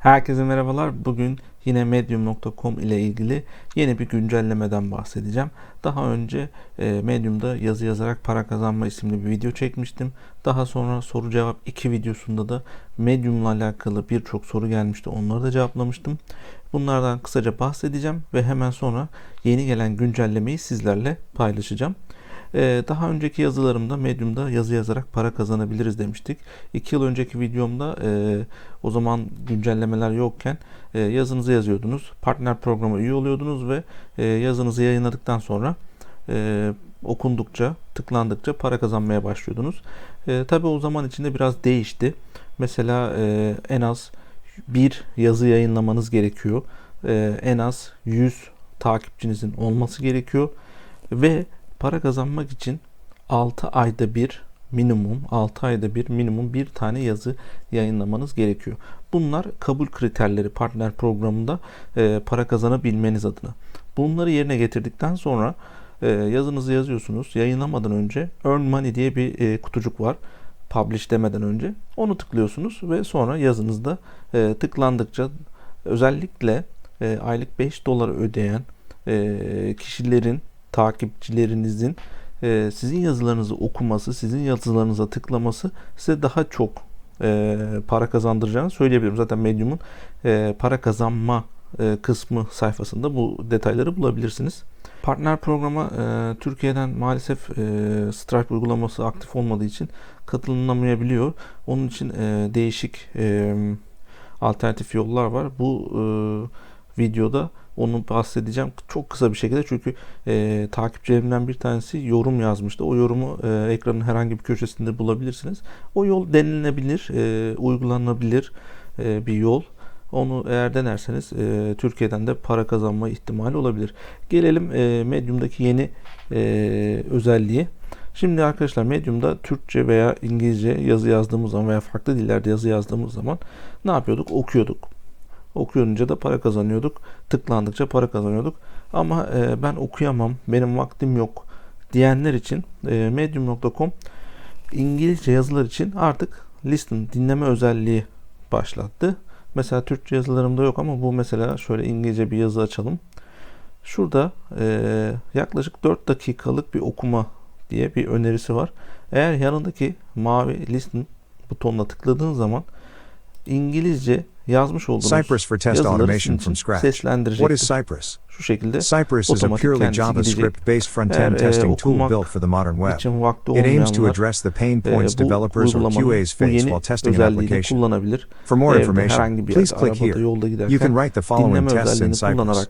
Herkese merhabalar. Bugün yine medium.com ile ilgili yeni bir güncellemeden bahsedeceğim. Daha önce e, Medium'da yazı yazarak para kazanma isimli bir video çekmiştim. Daha sonra soru cevap 2 videosunda da Medium'la alakalı birçok soru gelmişti. Onları da cevaplamıştım. Bunlardan kısaca bahsedeceğim ve hemen sonra yeni gelen güncellemeyi sizlerle paylaşacağım. Ee, daha önceki yazılarımda Medium'da yazı yazarak para kazanabiliriz demiştik. 2 yıl önceki videomda e, o zaman güncellemeler yokken e, yazınızı yazıyordunuz. Partner programa üye oluyordunuz ve e, yazınızı yayınladıktan sonra okundukça, tıklandıkça para kazanmaya başlıyordunuz. E, Tabi o zaman içinde biraz değişti. Mesela en az bir yazı yayınlamanız gerekiyor. En az 100 takipçinizin olması gerekiyor ve para kazanmak için 6 ayda bir minimum 6 ayda bir minimum bir tane yazı yayınlamanız gerekiyor. Bunlar kabul kriterleri partner programında e, para kazanabilmeniz adına. Bunları yerine getirdikten sonra e, yazınızı yazıyorsunuz. Yayınlamadan önce Earn Money diye bir e, kutucuk var. Publish demeden önce. Onu tıklıyorsunuz ve sonra yazınızda e, tıklandıkça özellikle e, aylık 5 dolar ödeyen e, kişilerin takipçilerinizin e, sizin yazılarınızı okuması, sizin yazılarınıza tıklaması size daha çok e, para kazandıracağını söyleyebilirim. Zaten Medium'un e, para kazanma e, kısmı sayfasında bu detayları bulabilirsiniz. Partner programa e, Türkiye'den maalesef e, Stripe uygulaması aktif olmadığı için katılınamayabiliyor. Onun için e, değişik e, alternatif yollar var. Bu e, videoda onu bahsedeceğim çok kısa bir şekilde çünkü e, takipçilerimden bir tanesi yorum yazmıştı. O yorumu e, ekranın herhangi bir köşesinde bulabilirsiniz. O yol denilebilir, e, uygulanabilir e, bir yol. Onu eğer denerseniz e, Türkiye'den de para kazanma ihtimali olabilir. Gelelim e, Medium'daki yeni e, özelliği. Şimdi arkadaşlar Medium'da Türkçe veya İngilizce yazı yazdığımız zaman veya farklı dillerde yazı yazdığımız zaman ne yapıyorduk? Okuyorduk. Okuyunca da para kazanıyorduk. Tıklandıkça para kazanıyorduk. Ama e, ben okuyamam, benim vaktim yok diyenler için e, medium.com İngilizce yazılar için artık listen dinleme özelliği başlattı. Mesela Türkçe yazılarımda yok ama bu mesela şöyle İngilizce bir yazı açalım. Şurada e, yaklaşık 4 dakikalık bir okuma diye bir önerisi var. Eğer yanındaki mavi listen butonuna tıkladığın zaman İngilizce yazmış olduğunuz Cypress for test automation from scratch. What is. Cypress? Şu şekilde Cypress is a purely JavaScript-based front-end e, testing tool built for the modern web. It aims to address the pain e, points developers or QAs face while testing an application. For more information, please click here. You can write the following tests in Cypress.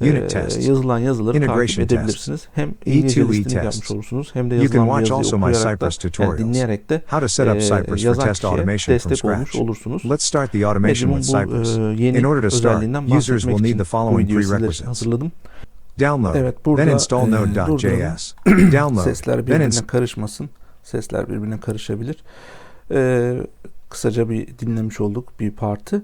Da Unit e, tests. yazılan yazıları takip edebilirsiniz. Hem İngilizce E2E listening yapmış olursunuz hem de yazılan yazıyı okuyarak da Cypress yani dinleyerek de How to set up e, Cypress for test automation from scratch. olursunuz. Let's start the automation with Cypress. e, yeni In order to start, users will need the following prerequisites. hazırladım. Download, Evet, burada, then install e, Node.js. Download, Sesler then birbirine install karışmasın. Sesler birbirine karışabilir. Ee, kısaca bir dinlemiş olduk bir partı.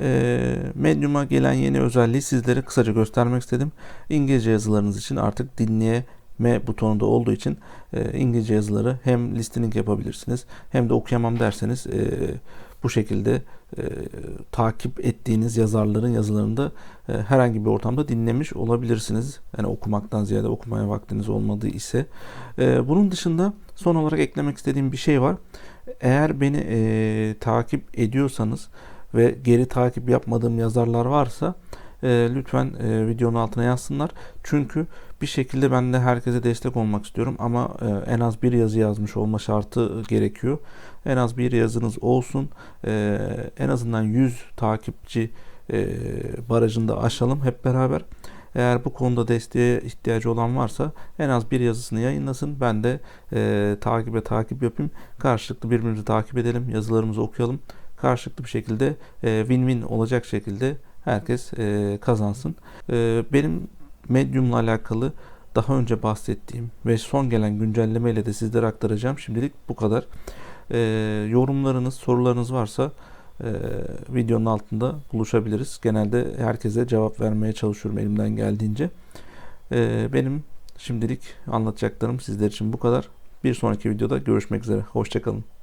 Ee, Medium'a gelen yeni özelliği sizlere kısaca göstermek istedim. İngilizce yazılarınız için artık dinleyeme butonunda olduğu için e, İngilizce yazıları hem listening yapabilirsiniz hem de okuyamam derseniz e, bu şekilde e, takip ettiğiniz yazarların yazılarını da herhangi bir ortamda dinlemiş olabilirsiniz. Yani okumaktan ziyade okumaya vaktiniz olmadığı ise. Bunun dışında son olarak eklemek istediğim bir şey var. Eğer beni takip ediyorsanız ve geri takip yapmadığım yazarlar varsa e, lütfen e, videonun altına yazsınlar. Çünkü bir şekilde ben de herkese destek olmak istiyorum ama e, en az bir yazı yazmış olma şartı gerekiyor. En az bir yazınız olsun. E, en azından 100 takipçi e, barajında aşalım hep beraber. Eğer bu konuda desteğe ihtiyacı olan varsa en az bir yazısını yayınlasın. Ben de e, takibe takip yapayım. Karşılıklı birbirimizi takip edelim. Yazılarımızı okuyalım. Karşılıklı bir şekilde e, win-win olacak şekilde herkes e, kazansın. E, benim Medium'la alakalı daha önce bahsettiğim ve son gelen güncellemeyle de sizlere aktaracağım. Şimdilik bu kadar. Yorumlarınız, sorularınız varsa videonun altında buluşabiliriz. Genelde herkese cevap vermeye çalışıyorum elimden geldiğince. Benim şimdilik anlatacaklarım sizler için bu kadar. Bir sonraki videoda görüşmek üzere. Hoşçakalın.